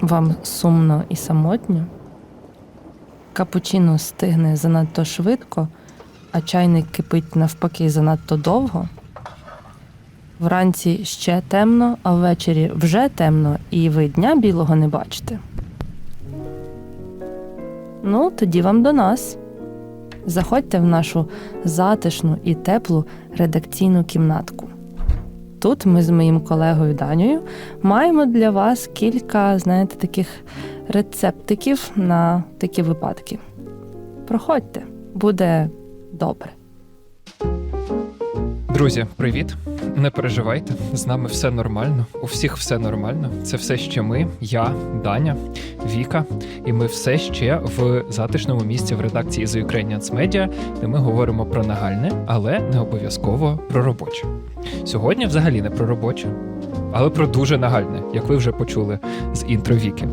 Вам сумно і самотньо? Капучино стигне занадто швидко, а чайник кипить навпаки занадто довго. Вранці ще темно, а ввечері вже темно, і ви дня білого не бачите. Ну, тоді вам до нас. Заходьте в нашу затишну і теплу редакційну кімнатку. Тут ми з моїм колегою Данією маємо для вас кілька, знаєте, таких рецептиків на такі випадки. Проходьте, буде добре. Друзі, привіт! Не переживайте, з нами все нормально. У всіх все нормально. Це все ще ми, я, Даня, Віка, і ми все ще в затишному місці в редакції The Ukrainians Media, де ми говоримо про нагальне, але не обов'язково про робоче. Сьогодні взагалі не про робоче, але про дуже нагальне, як ви вже почули з інтро Віки.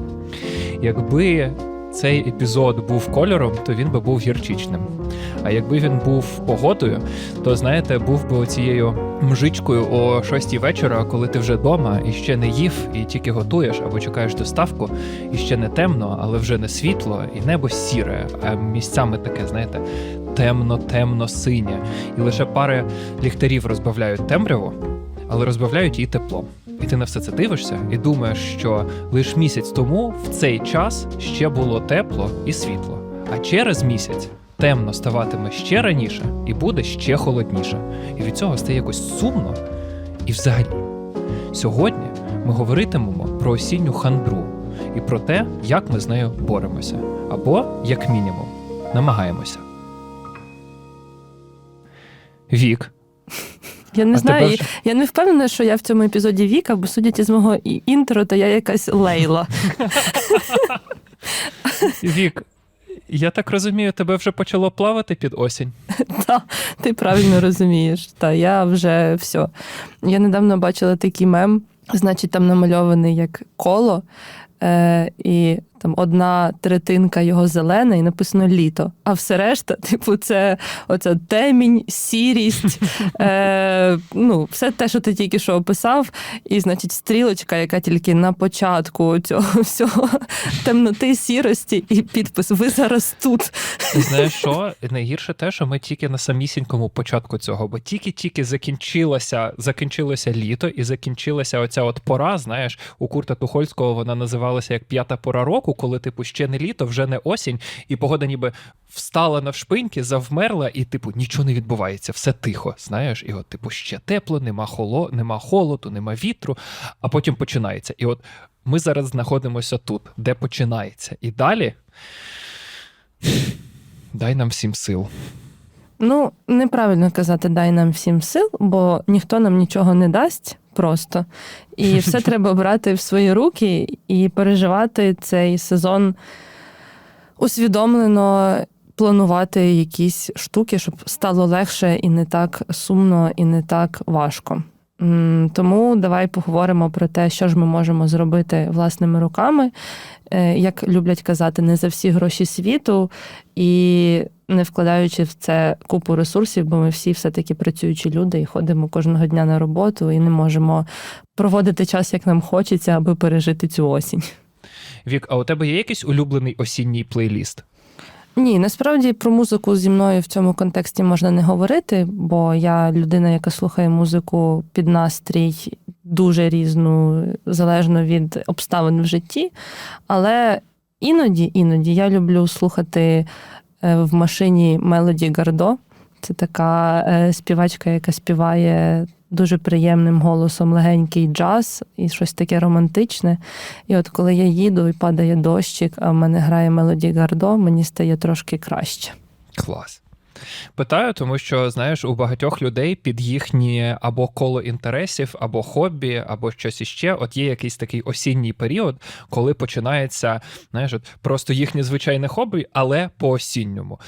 Якби цей епізод був кольором, то він би був гірчичним. А якби він був погодою, то знаєте, був би оцією мжичкою о 6 вечора, коли ти вже вдома і ще не їв, і тільки готуєш або чекаєш доставку, і ще не темно, але вже не світло, і небо сіре, а місцями таке, знаєте, темно, темно, синє. І лише пари ліхтарів розбавляють темряву, але розбавляють її теплом. І ти на все це дивишся і думаєш, що лише місяць тому в цей час ще було тепло і світло, а через місяць темно ставатиме ще раніше і буде ще холодніше. І від цього стає якось сумно. І взагалі, сьогодні ми говоритимемо про осінню хандру і про те, як ми з нею боремося, або, як мінімум, намагаємося. Вік. Я не а знаю, ж- я не впевнена, що я в цьому епізоді Віка, бо судячи з мого інтро, то я якась лейла. Вік, я так розумію, тебе вже почало плавати під осінь. Та, ти правильно розумієш. Та я вже все. Я недавно бачила такий мем, значить, там намальований як коло, е, і там одна третинка його зелена, і написано літо. А все решта, типу, це оця темінь, сірість, е, ну, все те, що ти тільки що описав, і, значить, стрілочка, яка тільки на початку цього всього темноти, сірості, і підпис Ви зараз тут. Знаєш що? Найгірше те, що ми тільки на самісінькому початку цього, бо тільки-тільки закінчилося, закінчилося літо і закінчилася оця от пора. Знаєш, у Курта Тухольського вона називалася як п'ята пора року, коли, типу, ще не літо, вже не осінь, і погода ніби встала навшпиньки, завмерла, і, типу, нічого не відбувається, все тихо. Знаєш, і от, типу, ще тепло, нема холо, нема холоду, нема вітру, а потім починається. І от ми зараз знаходимося тут, де починається. І далі. Дай нам всім сил. Ну, неправильно казати дай нам всім сил, бо ніхто нам нічого не дасть просто. І все треба брати в свої руки і переживати цей сезон усвідомлено планувати якісь штуки, щоб стало легше і не так сумно, і не так важко. Тому давай поговоримо про те, що ж ми можемо зробити власними руками. Е, Як люблять казати, не за всі гроші світу, і не вкладаючи в це купу ресурсів, бо ми всі все-таки працюючі люди і ходимо кожного дня на роботу і не можемо проводити час, як нам хочеться, аби пережити цю осінь. Вік, а у тебе є якийсь улюблений осінній плейліст? Ні, насправді про музику зі мною в цьому контексті можна не говорити, бо я людина, яка слухає музику під настрій дуже різну, залежно від обставин в житті. Але іноді, іноді я люблю слухати е, в машині Мелоді Гардо. Це така е, співачка, яка співає дуже приємним голосом легенький джаз і щось таке романтичне. І от коли я їду і падає дощик, а в мене грає Мелоді Гардо, мені стає трошки краще. Клас. Питаю, тому що знаєш, у багатьох людей під їхні або коло інтересів, або хобі, або щось іще. От є якийсь такий осінній період, коли починається, знаєш, от просто їхнє звичайне хобі, але по осінньому.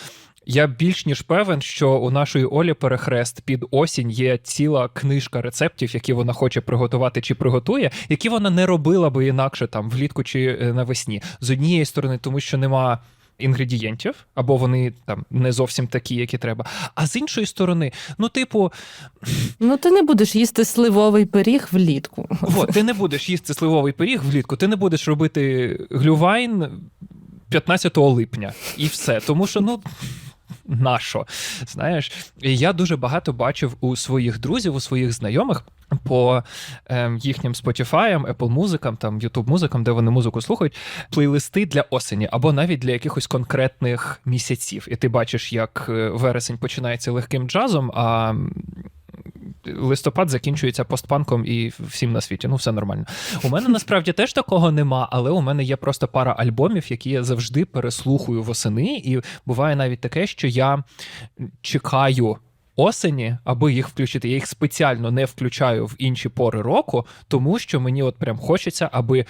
Я більш ніж певен, що у нашої Олі Перехрест під осінь є ціла книжка рецептів, які вона хоче приготувати чи приготує, які вона не робила би інакше там влітку чи е, навесні. З однієї сторони, тому що нема інгредієнтів, або вони там не зовсім такі, які треба. А з іншої сторони, ну, типу, Ну, ти не будеш їсти сливовий пиріг влітку. от, ти не будеш їсти сливовий пиріг влітку, ти не будеш робити глювайн 15 липня і все. Тому що, ну. Нащо? Знаєш, І я дуже багато бачив у своїх друзів, у своїх знайомих по е, їхнім Spotify, Apple музикам, там YouTube музикам, де вони музику слухають, плейлисти для осені або навіть для якихось конкретних місяців. І ти бачиш, як е, вересень починається легким джазом, а листопад закінчується постпанком і всім на світі. Ну, все нормально. У мене насправді теж такого нема, але у мене є просто пара альбомів, які я завжди переслухаю восени. І буває навіть таке, що я чекаю. Осені, аби їх включити. Я їх спеціально не включаю в інші пори року, тому що мені от прям хочеться, аби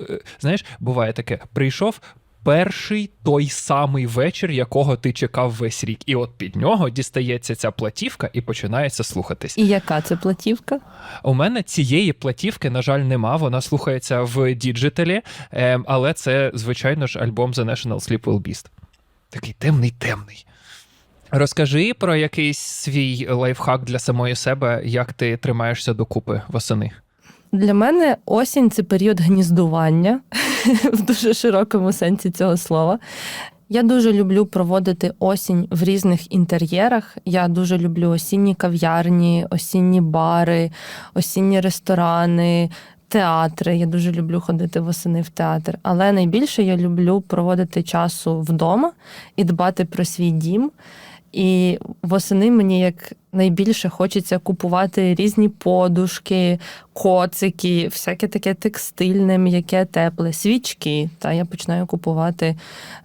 е, знаєш, буває таке: прийшов перший той самий вечір, якого ти чекав весь рік, і от під нього дістається ця платівка і починається слухатись. І яка це платівка? У мене цієї платівки, на жаль, нема. Вона слухається в діджиталі, ем, але це, звичайно ж, альбом The National Sleep Will Beast. Такий темний, темний. Розкажи про якийсь свій лайфхак для самої себе, як ти тримаєшся докупи восени. Для мене осінь це період гніздування в дуже широкому сенсі цього слова. Я дуже люблю проводити осінь в різних інтер'єрах. Я дуже люблю осінні кав'ярні, осінні бари, осінні ресторани, театри. Я дуже люблю ходити восени в театр. Але найбільше я люблю проводити часу вдома і дбати про свій дім. І восени мені як найбільше хочеться купувати різні подушки, коцики, всяке таке текстильне, м'яке, тепле, свічки. Та я починаю купувати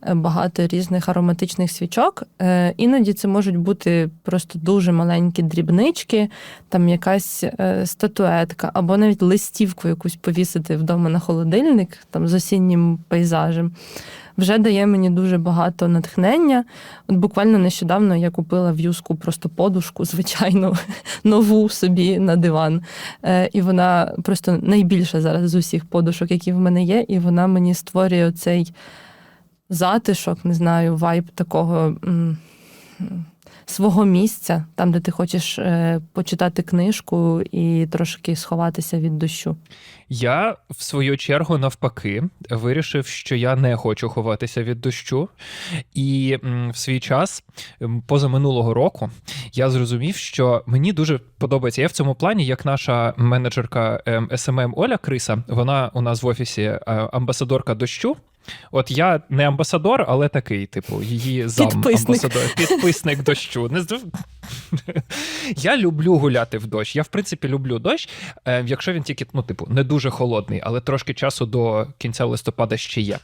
е, багато різних ароматичних свічок. Е, Іноді це можуть бути просто дуже маленькі дрібнички, там якась е, статуетка, або навіть листівку якусь повісити вдома на холодильник, там з осіннім пейзажем. Вже дає мені дуже багато натхнення. От буквально нещодавно я купила в просто подушку, звичайну, нову собі на диван. Е, і вона просто найбільша зараз з усіх подушок, які в мене є, і вона мені створює цей затишок, не знаю, вайб такого. м, Свого місця, там, де ти хочеш е, почитати книжку і трошки сховатися від дощу. Я, в свою чергу, навпаки, вирішив, що я не хочу ховатися від дощу. І в свій час, позаминулого року, я зрозумів, що мені дуже подобається. Я в цьому плані, як наша менеджерка ем, SMM Оля Криса, вона у нас в офісі е, амбасадорка дощу. От я не амбасадор, але такий, типу, її зам Підписник. амбасадор, підписник дощу. Не здив... Я люблю гуляти в дощ. Я, в принципі, люблю дощ, е, якщо він тільки, ну, типу, не дуже холодний, але трошки часу до кінця листопада ще є.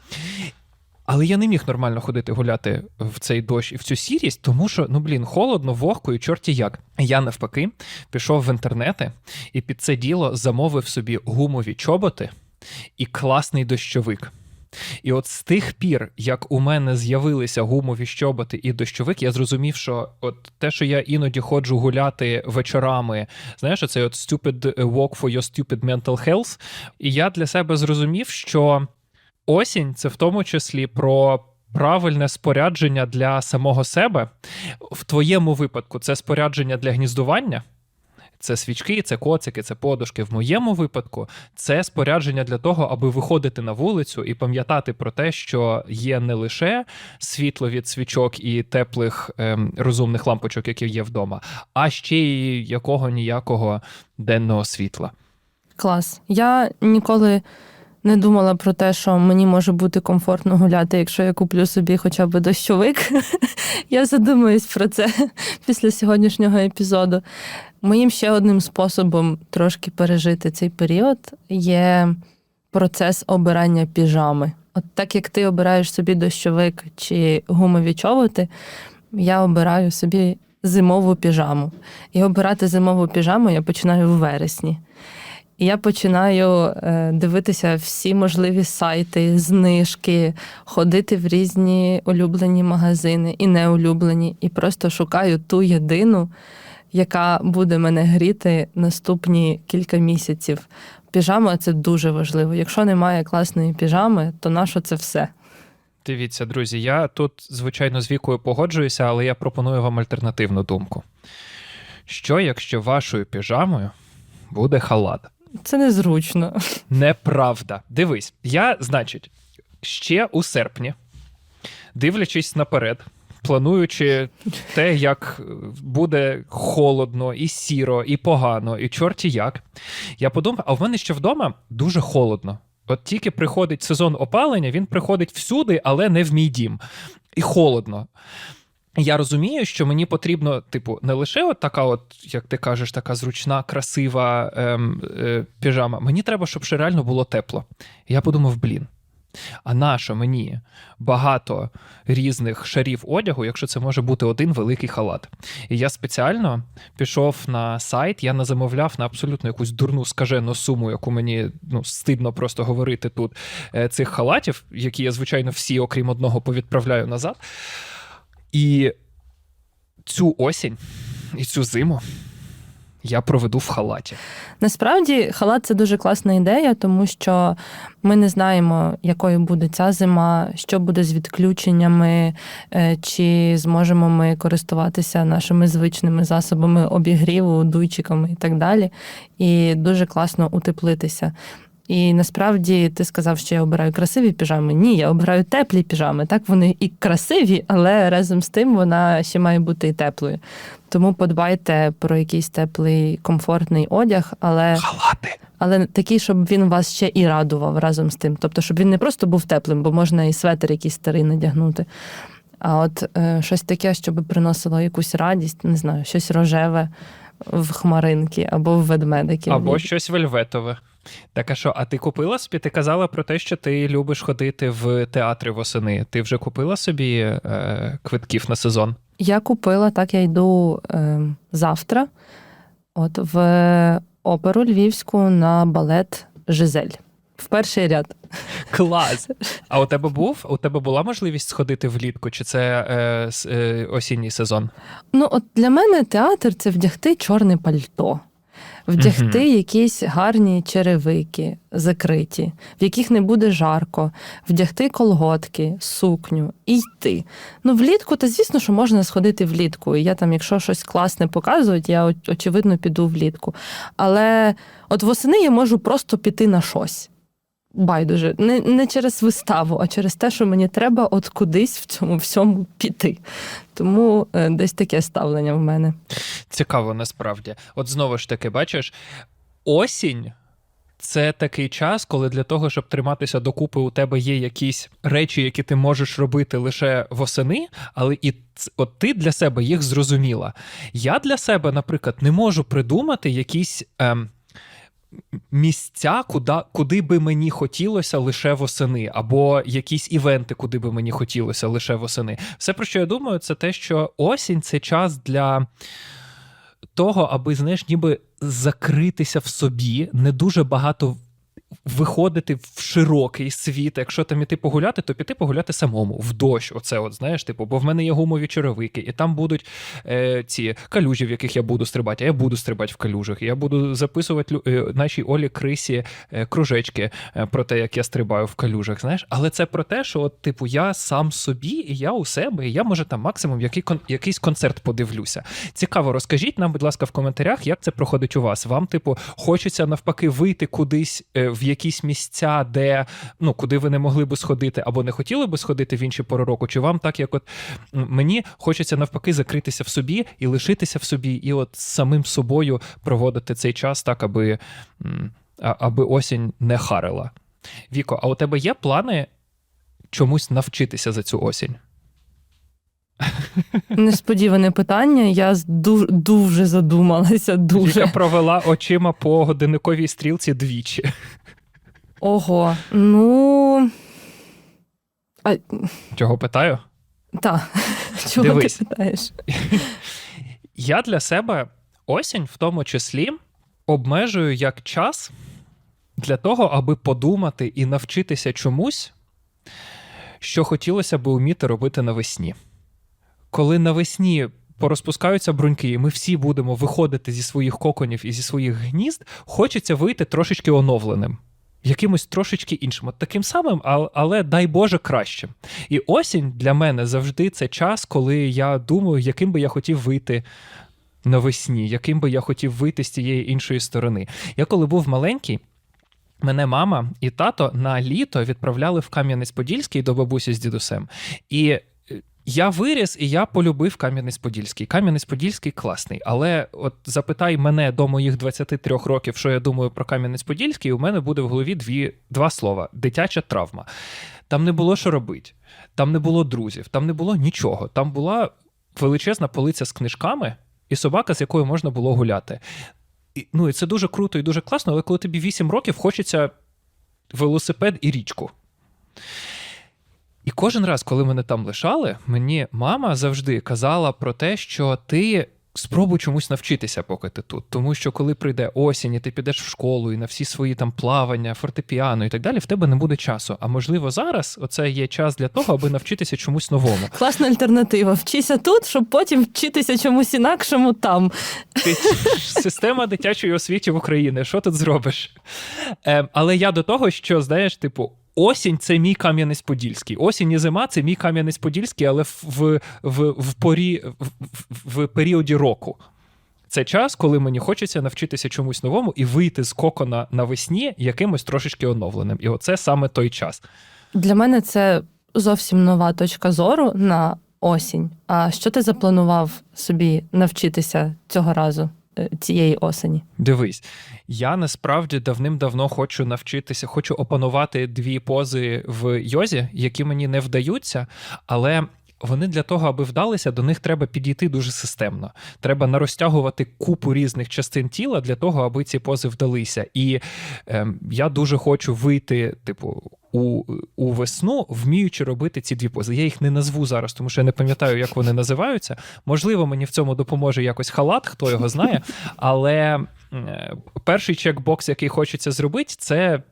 Але я не міг нормально ходити гуляти в цей дощ і в цю сірість, тому що, ну блін, холодно, вогко і чорті як. Я навпаки пішов в інтернети і під це діло замовив собі гумові чоботи і класний дощовик. І от з тих пір, як у мене з'явилися гумові щоботи і дощовик, я зрозумів, що от те, що я іноді ходжу гуляти вечорами, знаєш, оцей от stupid walk for your stupid mental health, і я для себе зрозумів, що осінь це в тому числі про. Правильне спорядження для самого себе. В твоєму випадку це спорядження для гніздування, це свічки, це коцики, це подушки. В моєму випадку це спорядження для того, аби виходити на вулицю і пам'ятати про те, що є не лише світло від свічок і теплих ем, розумних лампочок, які є вдома, а ще й якого ніякого денного світла. Клас. Я ніколи не думала про те, що мені може бути комфортно гуляти, якщо я куплю собі хоча б дощовик. Я задумаюсь про це після сьогоднішнього епізоду. Моїм ще одним способом трошки пережити цей період є процес обирання піжами. От так як ти обираєш собі дощовик чи гумові чоботи, я обираю собі зимову піжаму. І обирати зимову піжаму я починаю в вересні. Я починаю е, дивитися всі можливі сайти, знижки, ходити в різні улюблені магазини і неулюблені, і просто шукаю ту єдину, яка буде мене гріти наступні кілька місяців. Піжама це дуже важливо. Якщо немає класної піжами, то нащо це все? Дивіться, друзі, я тут, звичайно, з вікою погоджуюся, але я пропоную вам альтернативну думку. Що, якщо вашою піжамою буде халат? Це незручно. Неправда. Дивись, я, значить, ще у серпні, дивлячись наперед, плануючи те, як буде холодно, і сіро, і погано, і чорті як, я подумав, а в мене ще вдома дуже холодно. От тільки приходить сезон опалення, він приходить всюди, але не в мій дім. І холодно. Я розумію, що мені потрібно, типу, не лише от така, от, як ти кажеш, така зручна, красива ем, е, піжама. Мені треба, щоб ще реально було тепло. Я подумав, блін. А нащо мені багато різних шарів одягу, якщо це може бути один великий халат? І я спеціально пішов на сайт, я назамовляв на абсолютно якусь дурну скажену суму, яку мені ну, стидно просто говорити тут е, цих халатів, які я, звичайно, всі, окрім одного, повідправляю назад. І цю осінь і цю зиму я проведу в халаті. Насправді, халат це дуже класна ідея, тому що ми не знаємо, якою буде ця зима, що буде з відключеннями, е, чи зможемо ми користуватися нашими звичними засобами обігріву, дуйчиками і так далі. І дуже класно утеплитися. І насправді ти сказав, що я обираю красиві піжами. Ні, я обираю теплі піжами. Так вони і красиві, але разом з тим вона ще має бути і теплою. Тому подбайте про якийсь теплий, комфортний одяг, але, Халати! але такий, щоб він вас ще і радував разом з тим. Тобто, щоб він не просто був теплим, бо можна і светр якийсь старий надягнути. А от е, щось таке, щоб приносило якусь радість, не знаю, щось рожеве в хмаринки або в ведмедики. Або щось вельветове. Так, а що, а ти купила собі? Ти казала про те, що ти любиш ходити в театри восени. Ти вже купила собі е, квитків на сезон? Я купила, так я йду е, завтра, от в оперу львівську на балет Жизель. В перший ряд. Клас! А у тебе був? У тебе була можливість сходити влітку, чи це е, е, осінній сезон? Ну, от для мене театр це вдягти чорне пальто, вдягти угу. якісь гарні черевики закриті, в яких не буде жарко, вдягти колготки, сукню і йти. Ну, влітку, та звісно, що можна сходити влітку. І я там, якщо щось класне показують, я очевидно піду влітку. Але от восени я можу просто піти на щось. Байдуже, не, не через виставу, а через те, що мені треба от кудись в цьому всьому піти. Тому е, десь таке ставлення в мене. Цікаво, насправді. От знову ж таки, бачиш, осінь. Це такий час, коли для того, щоб триматися докупи, у тебе є якісь речі, які ти можеш робити лише восени, але і от ти для себе їх зрозуміла. Я для себе, наприклад, не можу придумати якісь ем, місця, куди, куди би мені хотілося лише восени, або якісь івенти, куди би мені хотілося лише восени. Все, про що я думаю, це те, що осінь це час для того, аби, знаєш, ніби закритися в собі, не дуже багато виходити в широкий світ. Якщо там іти погуляти, то піти погуляти самому в дощ. Оце, от знаєш, типу, бо в мене є гумові черевики, і там будуть е, ці калюжі, в яких я буду стрибати. А я буду стрибати в калюжах. Я буду записувати е, нашій Олі Крисі е, кружечки е, про те, як я стрибаю в калюжах. Знаєш, але це про те, що от, типу, я сам собі, і я у себе, і я може там максимум який кон- якийсь концерт подивлюся. Цікаво, розкажіть нам, будь ласка, в коментарях, як це проходить у вас. Вам, типу, хочеться навпаки вийти кудись е, в якісь місця, де ну куди ви не могли би сходити, або не хотіли би сходити в інші пори року. Чи вам так, як от мені хочеться навпаки закритися в собі і лишитися в собі, і от самим собою проводити цей час так, аби, аби осінь не харила. Віко, а у тебе є плани чомусь навчитися за цю осінь? Несподіване питання. Я дуже задумалася. Дуже Віка провела очима по годинниковій стрілці двічі. Ого. Ну а, Чого питаю? та чого Дивись. ти питаєш? Я для себе осінь, в тому числі, обмежую як час для того, аби подумати і навчитися чомусь, що хотілося би вміти робити навесні. Коли навесні порозпускаються бруньки, і ми всі будемо виходити зі своїх коконів і зі своїх гнізд, хочеться вийти трошечки оновленим. Якимось трошечки іншим, от таким самим, але, але дай Боже кращим. І осінь для мене завжди це час, коли я думаю, яким би я хотів вийти. Навесні, яким би я хотів вийти з тієї іншої сторони. Я коли був маленький, мене мама і тато на літо відправляли в Кам'янець-Подільський до бабусі з дідусем. І я виріс і я полюбив Кам'янець-Подільський. Кам'янець-Подільський класний. Але от запитай мене до моїх 23 років, що я думаю про Кам'янець-Подільський, у мене буде в голові дві, два слова: дитяча травма. Там не було що робити, там не було друзів, там не було нічого. Там була величезна полиця з книжками і собака, з якою можна було гуляти. І, ну, і це дуже круто і дуже класно, але коли тобі 8 років, хочеться велосипед і річку. І кожен раз, коли мене там лишали, мені мама завжди казала про те, що ти спробуй чомусь навчитися, поки ти тут. Тому що коли прийде осінь, і ти підеш в школу і на всі свої там плавання, фортепіано і так далі, в тебе не буде часу. А можливо, зараз оце є час для того, аби навчитися чомусь новому. Класна альтернатива. Вчися тут, щоб потім вчитися чомусь інакшому там. Ти система дитячої освіти в Україні. Що тут зробиш? Е, але я до того, що знаєш, типу. Осінь це мій Кам'янець-Подільський. Осінь і зима це мій Кам'янець-Подільський, але в, в, в, порі, в, в, періоді року. Це час, коли мені хочеться навчитися чомусь новому і вийти з кокона навесні якимось трошечки оновленим. І оце саме той час. Для мене це зовсім нова точка зору на осінь. А що ти запланував собі навчитися цього разу, цієї осені? Дивись, я насправді давним-давно хочу навчитися, хочу опанувати дві пози в йозі, які мені не вдаються, але. Вони для того, аби вдалися, до них треба підійти дуже системно. Треба нарозтягувати купу різних частин тіла для того, аби ці пози вдалися. І е, я дуже хочу вийти, типу, у, у весну, вміючи робити ці дві пози. Я їх не назву зараз, тому що я не пам'ятаю, як вони називаються. Можливо, мені в цьому допоможе якось халат, хто його знає. Але е, перший чекбокс, який хочеться зробити, це.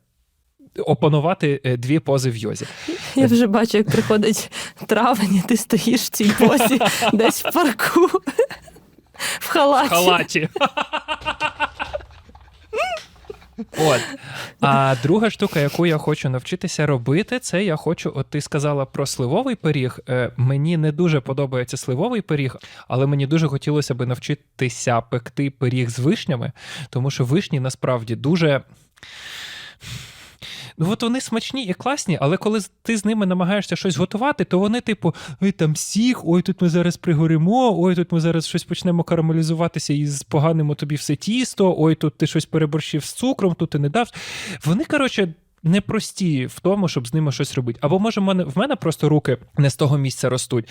Опанувати е, дві пози в йозі. Я вже бачу, як приходить травень, і ти стоїш в цій позі десь в парку в халаті. В халаті. От. А друга штука, яку я хочу навчитися робити, це я хочу. От ти сказала про сливовий пиріг. Е, мені не дуже подобається сливовий пиріг, але мені дуже хотілося би навчитися пекти пиріг з вишнями, тому що вишні насправді дуже. Ну, от вони смачні і класні, але коли ти з ними намагаєшся щось готувати, то вони, типу, ой, там сік, ой, тут ми зараз пригоримо, ой, тут ми зараз щось почнемо карамелізуватися і поганимо тобі все тісто, ой, тут ти щось переборщив з цукром, тут ти не дав. Вони, коротше. Непрості в тому, щоб з ними щось робити. Або може в мене в мене просто руки не з того місця ростуть.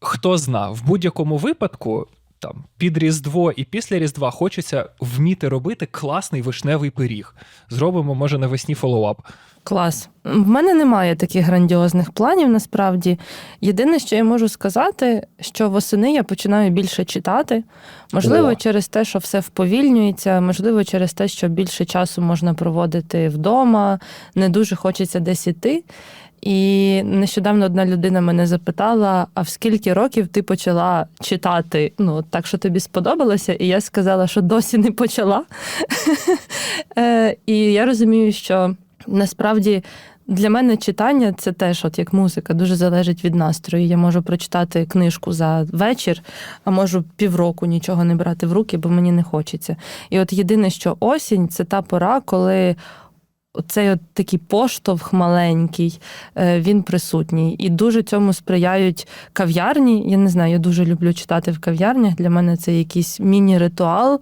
Хто зна, в будь-якому випадку там під Різдво і після Різдва хочеться вміти робити класний вишневий пиріг. Зробимо, може, навесні фоллоуап. Клас. В мене немає таких грандіозних планів насправді. Єдине, що я можу сказати, що восени я починаю більше читати. Можливо, О. через те, що все вповільнюється, можливо, через те, що більше часу можна проводити вдома, не дуже хочеться десь іти. І нещодавно одна людина мене запитала: а в скільки років ти почала читати? Ну, так, що тобі сподобалося? І я сказала, що досі не почала. Е, І я розумію, що насправді. Для мене читання це теж, от як музика, дуже залежить від настрою. Я можу прочитати книжку за вечір, а можу півроку нічого не брати в руки, бо мені не хочеться. І от єдине, що осінь це та пора, коли цей от такий поштовх маленький, е, він присутній. І дуже цьому сприяють кав'ярні. Я не знаю, я дуже люблю читати в кав'ярнях. Для мене це якийсь міні-ритуал.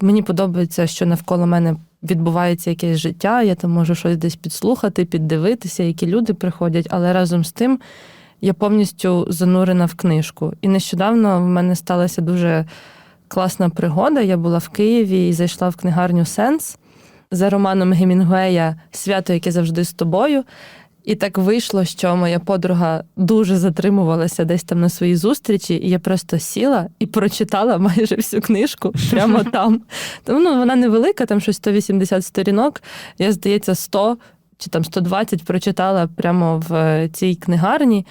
Мені подобається, що навколо мене. Відбувається якесь життя, я там можу щось десь підслухати, піддивитися, які люди приходять, але разом з тим я повністю занурена в книжку. І нещодавно в мене сталася дуже класна пригода. Я була в Києві і зайшла в книгарню Сенс за романом Гемінгуея Свято, яке завжди з тобою. І так вийшло, що моя подруга дуже затримувалася десь там на своїй зустрічі, і я просто сіла і прочитала майже всю книжку прямо там. Тому ну, вона невелика, там щось 180 сторінок. Я, здається, 100 чи там 120 прочитала прямо в цій книгарні.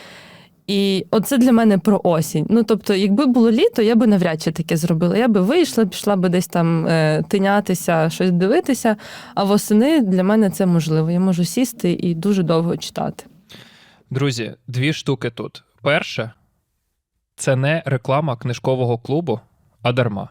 І оце для мене про осінь. Ну тобто, якби було літо, я би навряд чи таке зробила. Я би вийшла, пішла би десь там е, тинятися, щось дивитися. А восени для мене це можливо. Я можу сісти і дуже довго читати. Друзі, дві штуки тут. Перше, це не реклама книжкового клубу, а дарма.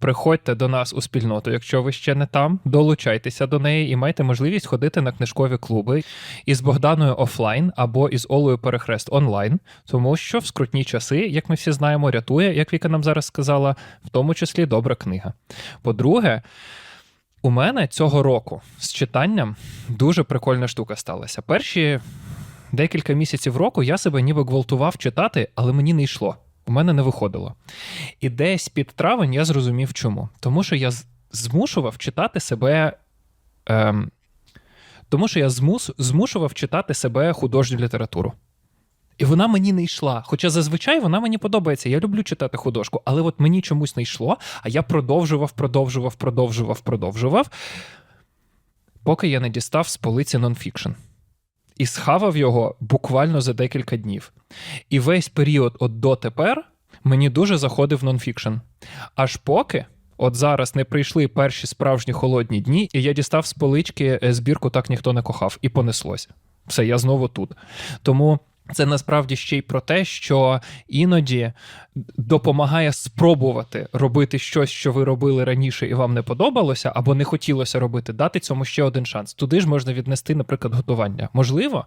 Приходьте до нас у спільноту, якщо ви ще не там, долучайтеся до неї і майте можливість ходити на книжкові клуби із Богданою офлайн або із Олею Перехрест онлайн, тому що в скрутні часи, як ми всі знаємо, рятує, як Віка нам зараз сказала, в тому числі добра книга. По-друге, у мене цього року з читанням дуже прикольна штука сталася. Перші декілька місяців року я себе ніби гвалтував читати, але мені не йшло. У мене не виходило. І десь під травень я зрозумів, чому. Тому що я змушував читати себе. Ем, тому що я змус, змушував читати себе художню літературу. І вона мені не йшла. Хоча зазвичай вона мені подобається. Я люблю читати художку, але от мені чомусь не йшло, а я продовжував, продовжував, продовжував, продовжував, поки я не дістав з полиці нонфікшн. І схавав його буквально за декілька днів. І весь період от дотепер мені дуже заходив нонфікшн. Аж поки. От зараз не прийшли перші справжні холодні дні, і я дістав з полички е, збірку так ніхто не кохав, і понеслось. Все, я знову тут. Тому це насправді ще й про те, що іноді допомагає спробувати робити щось, що ви робили раніше, і вам не подобалося, або не хотілося робити, дати цьому ще один шанс. Туди ж можна віднести, наприклад, готування. Можливо,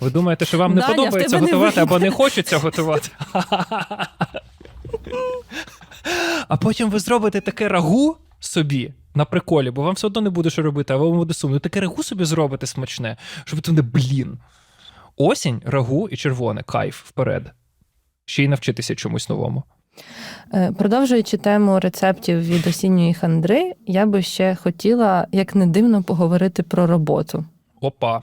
ви думаєте, що вам не Даня, подобається тебе не готувати, або не хочеться готувати. А потім ви зробите таке рагу собі на приколі, бо вам все одно не буде що робити, а вам буде сумно. Таке рагу собі зробите смачне, щоб ви не блін. Осінь, рагу і червоне, кайф вперед. Ще й навчитися чомусь новому. Е, Продовжуючи тему рецептів від осінньої хандри, я би ще хотіла, як не дивно, поговорити про роботу. Опа.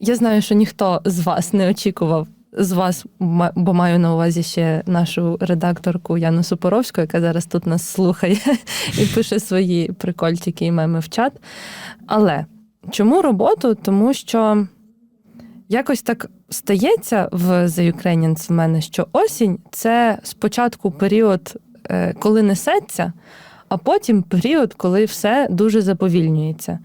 Я знаю, що ніхто з вас не очікував з вас, бо маю на увазі ще нашу редакторку Яну Супоровську, яка зараз тут нас слухає і пише свої прикольчики і меми в чат. Але чому роботу? Тому що якось так стається в The Ukrainians в мене, що осінь це спочатку період, е, коли несеться, а потім період, коли все дуже заповільнюється.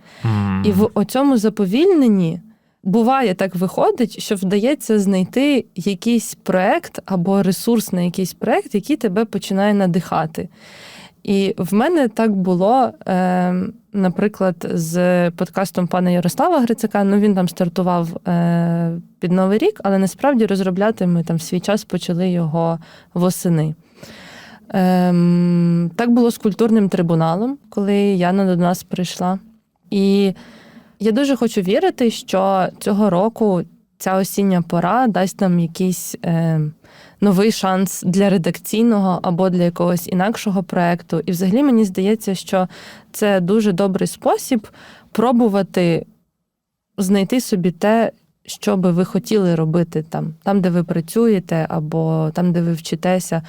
І в оцьому заповільненні буває так виходить, що вдається знайти якийсь проект або ресурс на якийсь проект, який тебе починає надихати. І в мене так було, е, наприклад, з подкастом пана Ярослава Грицака. Ну він там стартував е, під Новий рік, але насправді розробляти ми там свій час почали його восени. Ем, так було з культурним трибуналом, коли Яна до нас прийшла. І я дуже хочу вірити, що цього року ця осіння пора дасть нам якийсь е, новий шанс для редакційного або для якогось інакшого проекту. І взагалі мені здається, що це дуже добрий спосіб пробувати знайти собі те, що би ви хотіли робити там, там, де ви працюєте, або там, де ви вчитеся.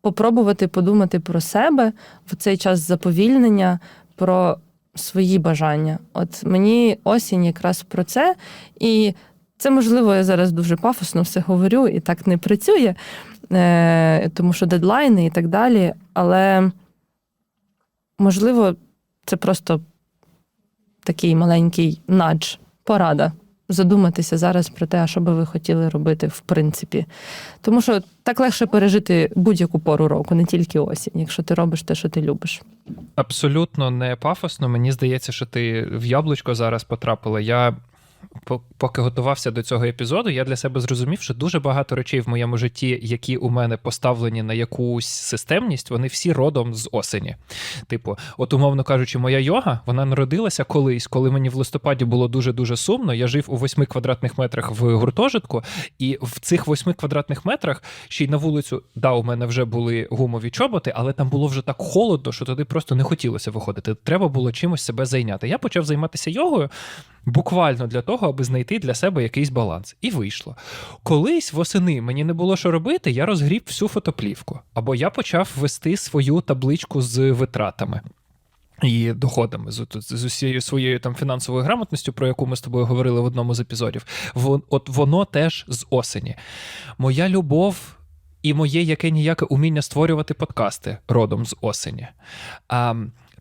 Попробувати подумати про себе в цей час заповільнення, про свої бажання. От мені осінь якраз про це. І це, можливо, я зараз дуже пафосно все говорю і так не працює, е, тому що дедлайни і так далі. Але, можливо, це просто такий маленький надж, порада. Задуматися зараз про те, а що би ви хотіли робити, в принципі. Тому що так легше пережити будь-яку пору року, не тільки осінь, якщо ти робиш те, що ти любиш. Абсолютно не пафосно. Мені здається, що ти в яблучко зараз потрапила. Я поки готувався до цього епізоду, я для себе зрозумів, що дуже багато речей в моєму житті, які у мене поставлені на якусь системність, вони всі родом з осені. Типу, от, умовно кажучи, моя йога вона народилася колись, коли мені в листопаді було дуже дуже сумно. Я жив у восьми квадратних метрах в гуртожитку, і в цих восьми квадратних метрах ще й на вулицю, да, у мене вже були гумові чоботи, але там було вже так холодно, що туди просто не хотілося виходити. Треба було чимось себе зайняти. Я почав займатися йогою буквально для того, аби знайти для себе якийсь баланс. І вийшло. Колись восени мені не було що робити, я розгріб всю фотоплівку. Або я почав вести свою табличку з витратами. і доходами з, з, усією своєю там фінансовою грамотністю, про яку ми з тобою говорили в одному з епізодів. Вон, от воно теж з осені. Моя любов. І моє яке ніяке уміння створювати подкасти родом з осені. А,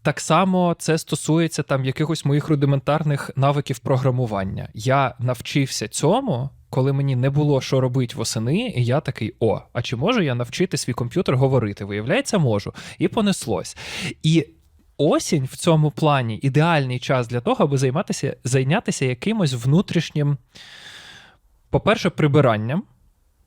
так само це стосується там якихось моїх рудиментарних навиків програмування. Я навчився цьому, коли мені не було що робити восени, і я такий: о, а чи можу я навчити свій комп'ютер говорити? Виявляється, можу. І понеслось. І осінь в цьому плані ідеальний час для того, аби займатися, зайнятися якимось внутрішнім, по-перше, прибиранням.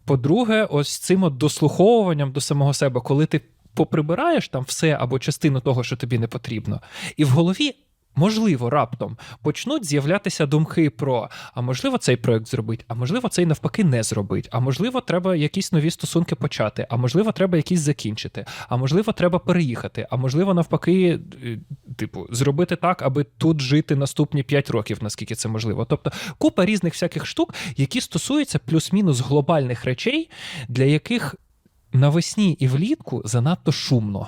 По-друге, ось цим от дослуховуванням до самого себе, коли ти поприбираєш там все або частину того, що тобі не потрібно, і в голові. Можливо, раптом почнуть з'являтися думки про а можливо цей проект зробити, а можливо, цей навпаки не зробить. А можливо, треба якісь нові стосунки почати, а можливо, треба якісь закінчити, а можливо, треба переїхати, а можливо, навпаки, е, типу, зробити так, аби тут жити наступні 5 років, наскільки це можливо. Тобто купа різних всяких штук, які стосуються плюс-мінус глобальних речей, для яких навесні і влітку занадто шумно.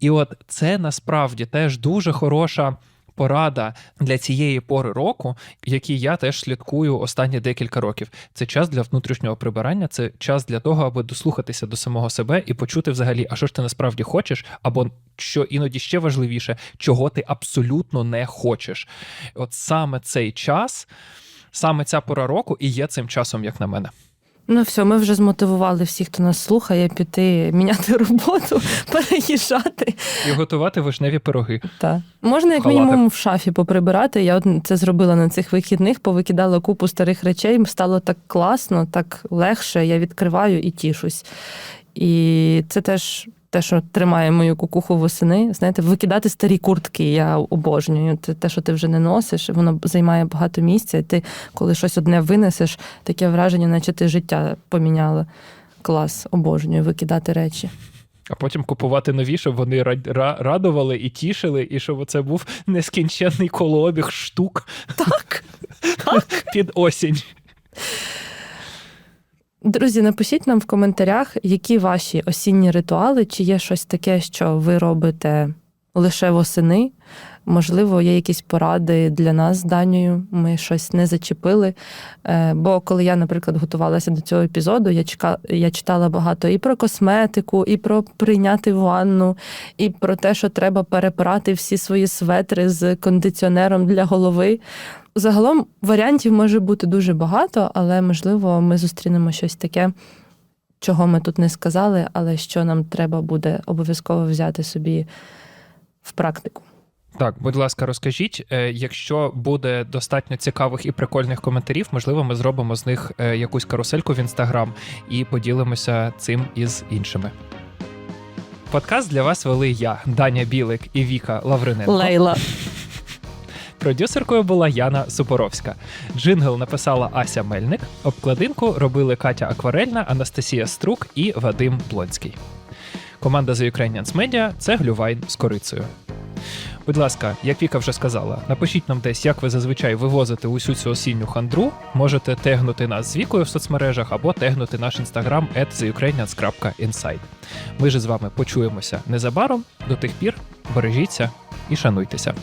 І от це насправді теж дуже хороша. Порада для цієї пори року, який я теж слідкую останні декілька років. Це час для внутрішнього прибирання, це час для того, аби дослухатися до самого себе і почути взагалі, а що ж ти насправді хочеш, або що іноді ще важливіше, чого ти абсолютно не хочеш. От саме цей час, саме ця пора року і є цим часом, як на мене. Ну все, ми вже змотивували всіх, хто нас слухає, піти міняти роботу, переїжджати. І готувати вишневі пироги. Так. Можна як Халати. мінімум в шафі поприбирати. Я от це зробила на цих вихідних, повикидала купу старих речей. Стало так класно, так легше. Я відкриваю і тішусь. І це теж те, що тримає мою кукуху восени. Знаєте, викидати старі куртки я обожнюю. Це те, що ти вже не носиш, воно займає багато місця. І ти, коли щось одне винесеш, таке враження, наче ти життя поміняла. Клас, обожнюю викидати речі. А потім купувати нові, щоб вони ра- ра- радували і тішили, і щоб це був нескінченний колообіг штук Так. під осінь. Друзі, напишіть нам в коментарях, які ваші осінні ритуали, чи є щось таке, що ви робите лише восени. Можливо, є якісь поради для нас з Данією. Ми щось не зачепили. Е, Бо коли я, наприклад, готувалася до цього епізоду, я чека... я читала багато і про косметику, і про прийняти ванну, і про те, що треба перепрати всі свої светри з кондиціонером для голови. Загалом варіантів може бути дуже багато, але можливо ми зустрінемо щось таке, чого ми тут не сказали, але що нам треба буде обов'язково взяти собі в практику. Так, будь ласка, розкажіть, е, якщо буде достатньо цікавих і прикольних коментарів, можливо, ми зробимо з них е, якусь карусельку в інстаграм і поділимося цим із іншими. Подкаст для вас вели я, Даня Білик і Віка Лавриненко. Лейла. Продюсеркою була Яна Супоровська. Джингл написала Ася Мельник. Обкладинку робили Катя Акварельна, Анастасія Струк і Вадим Плонський. Команда The Ukrainians Media – це Глювайн з корицею. Будь ласка, як Віка вже сказала, напишіть нам десь, як ви зазвичай вивозите усю цю осінню хандру. Можете тегнути нас з вікою в соцмережах або тегнути наш інстаграм at. Ми ж з вами почуємося незабаром. До тих пір бережіться і шануйтеся.